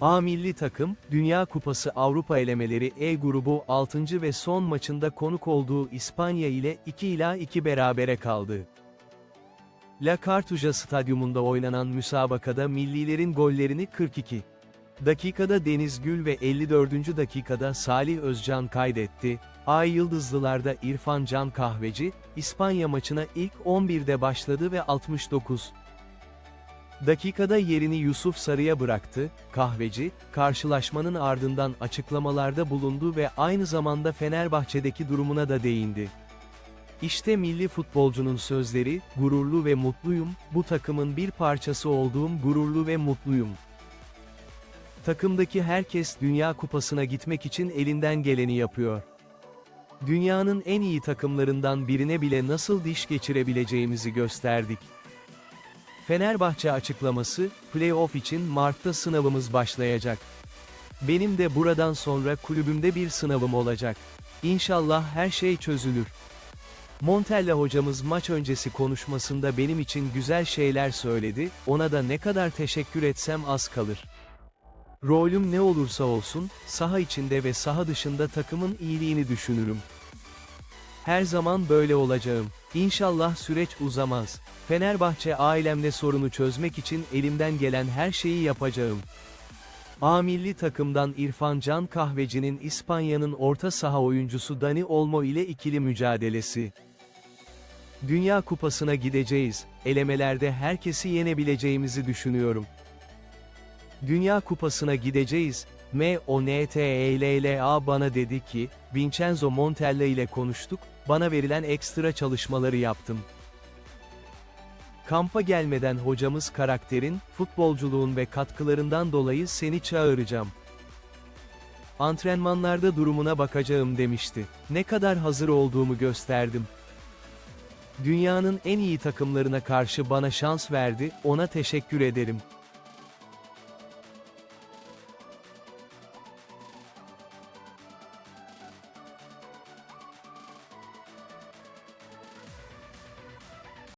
A milli takım, Dünya Kupası Avrupa elemeleri E grubu 6. ve son maçında konuk olduğu İspanya ile 2 ila 2 berabere kaldı. La Cartuja stadyumunda oynanan müsabakada millilerin gollerini 42 dakikada Deniz Gül ve 54. dakikada Salih Özcan kaydetti. Ay Yıldızlılar'da İrfan Can Kahveci, İspanya maçına ilk 11'de başladı ve 69 dakikada yerini Yusuf Sarı'ya bıraktı. Kahveci, karşılaşmanın ardından açıklamalarda bulundu ve aynı zamanda Fenerbahçe'deki durumuna da değindi. İşte milli futbolcunun sözleri, gururlu ve mutluyum, bu takımın bir parçası olduğum gururlu ve mutluyum. Takımdaki herkes Dünya Kupası'na gitmek için elinden geleni yapıyor. Dünyanın en iyi takımlarından birine bile nasıl diş geçirebileceğimizi gösterdik. Fenerbahçe açıklaması, playoff için Mart'ta sınavımız başlayacak. Benim de buradan sonra kulübümde bir sınavım olacak. İnşallah her şey çözülür. Montella hocamız maç öncesi konuşmasında benim için güzel şeyler söyledi, ona da ne kadar teşekkür etsem az kalır. Rolüm ne olursa olsun, saha içinde ve saha dışında takımın iyiliğini düşünürüm. Her zaman böyle olacağım. İnşallah süreç uzamaz. Fenerbahçe ailemle sorunu çözmek için elimden gelen her şeyi yapacağım. A milli takımdan İrfan Can Kahveci'nin İspanya'nın orta saha oyuncusu Dani Olmo ile ikili mücadelesi. Dünya Kupası'na gideceğiz, elemelerde herkesi yenebileceğimizi düşünüyorum. Dünya Kupası'na gideceğiz, M.O.N.T.E.L.L.A. bana dedi ki, Vincenzo Montella ile konuştuk, bana verilen ekstra çalışmaları yaptım. Kampa gelmeden hocamız karakterin, futbolculuğun ve katkılarından dolayı seni çağıracağım. Antrenmanlarda durumuna bakacağım demişti. Ne kadar hazır olduğumu gösterdim. Dünyanın en iyi takımlarına karşı bana şans verdi, ona teşekkür ederim.